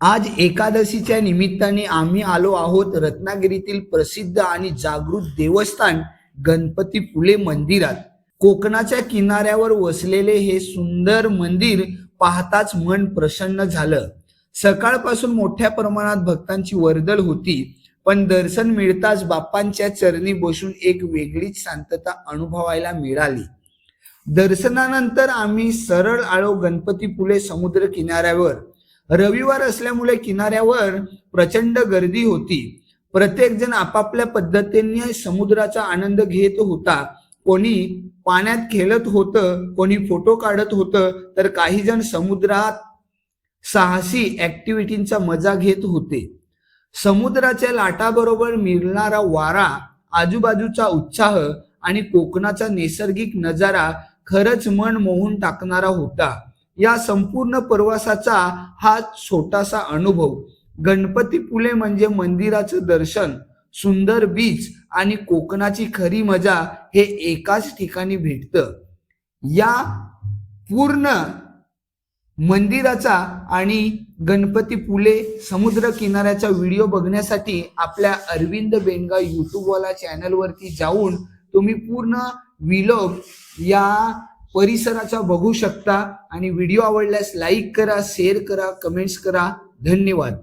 आज एकादशीच्या निमित्ताने आम्ही आलो आहोत रत्नागिरीतील प्रसिद्ध आणि जागृत देवस्थान गणपती फुले मंदिरात. कोकणाच्या किनाऱ्यावर वसलेले हे सुंदर मंदिर पाहताच मन प्रसन्न झालं. सकाळपासून मोठ्या प्रमाणात भक्तांची वर्दळ होती पण दर्शन मिळताच बाप्पांच्या चरणी बसून एक वेगळीच शांतता अनुभवायला मिळाली. दर्शनानंतर आम्ही सरळ आलो गणपती फुले समुद्र किनाऱ्यावर. रविवार असल्यामुळे किनाऱ्यावर प्रचंड गर्दी होती. प्रत्येक जण आपापल्या पद्धतीने समुद्राचा आनंद घेत होता. कोणी पाण्यात खेळत होतं कोणी फोटो काढत होतं तर काही जण समुद्रात साहसी ऍक्टिव्हिटींचा मजा घेत होते. समुद्राच्या लाटाबरोबर मिळणारा वारा आजूबाजूचा उत्साह आणि कोकणाचा नैसर्गिक नजारा खरंच मन मोहून टाकणारा होता. या संपूर्ण प्रवासाचा हा छोटासा अनुभव. गणपती पुले म्हणजे मंदिराचं दर्शन सुंदर बीच आणि कोकणाची खरी मजा हे एकाच ठिकाणी भेटतं. या पूर्ण मंदिराचा आणि गणपती पुले समुद्र किनाऱ्याचा व्हिडिओ बघण्यासाठी आपल्या अरविंद बेनगा युट्यूबवाला चॅनलवरती जाऊन तुम्ही पूर्ण विलोग या परिसराचा बघू शकता आणि व्हिडिओ आवडल्यास लाईक करा शेअर करा कमेंट्स करा. धन्यवाद.